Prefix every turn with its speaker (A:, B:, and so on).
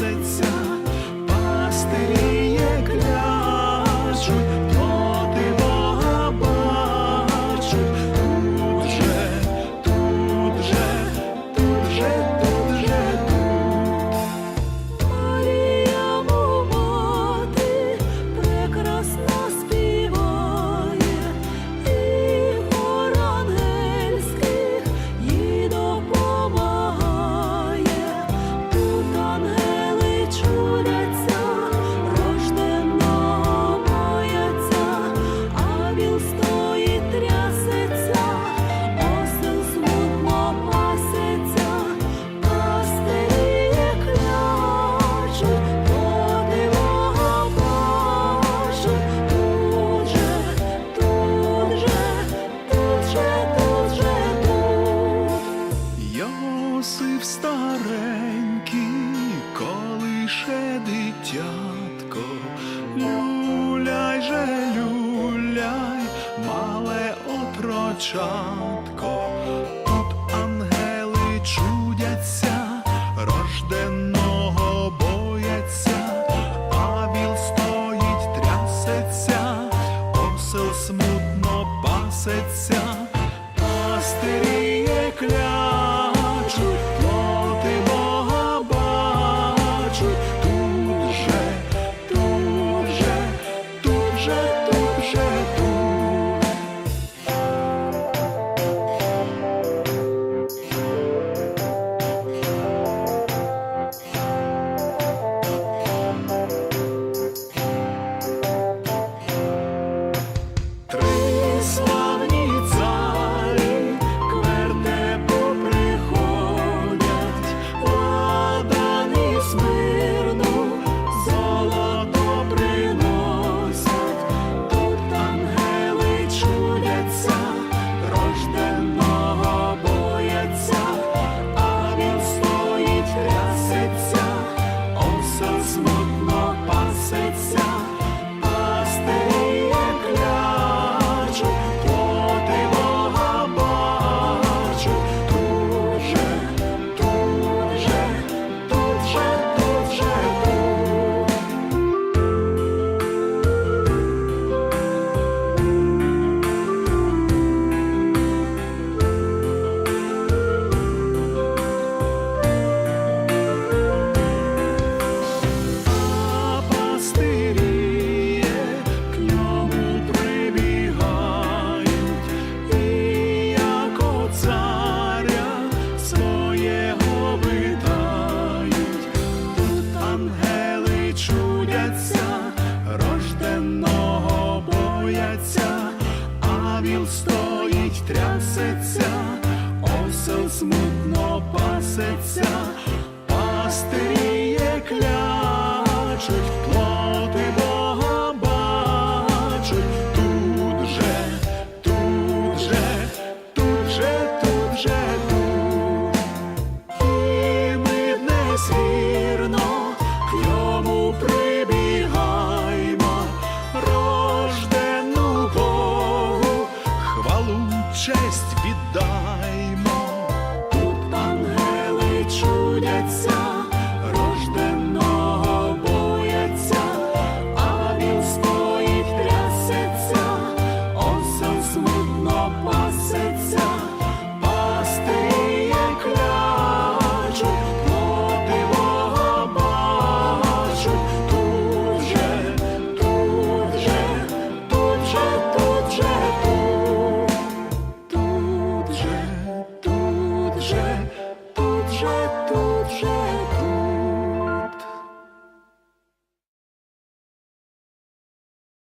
A: senza люляй же, люляй, мале отрочатко, тут ангели чудяться, рожденного бояться, а віл стоїть, трясеться, осел смутно пасеться, пастиріє кля. серця, пастирі клячуть. бояться, рожденого а він стоїть, трясеться, осом смутно пасеться, пасти клячу, проти Бога бачу, тут же, тут же, тут же, тут же, тут, тут же, тут же.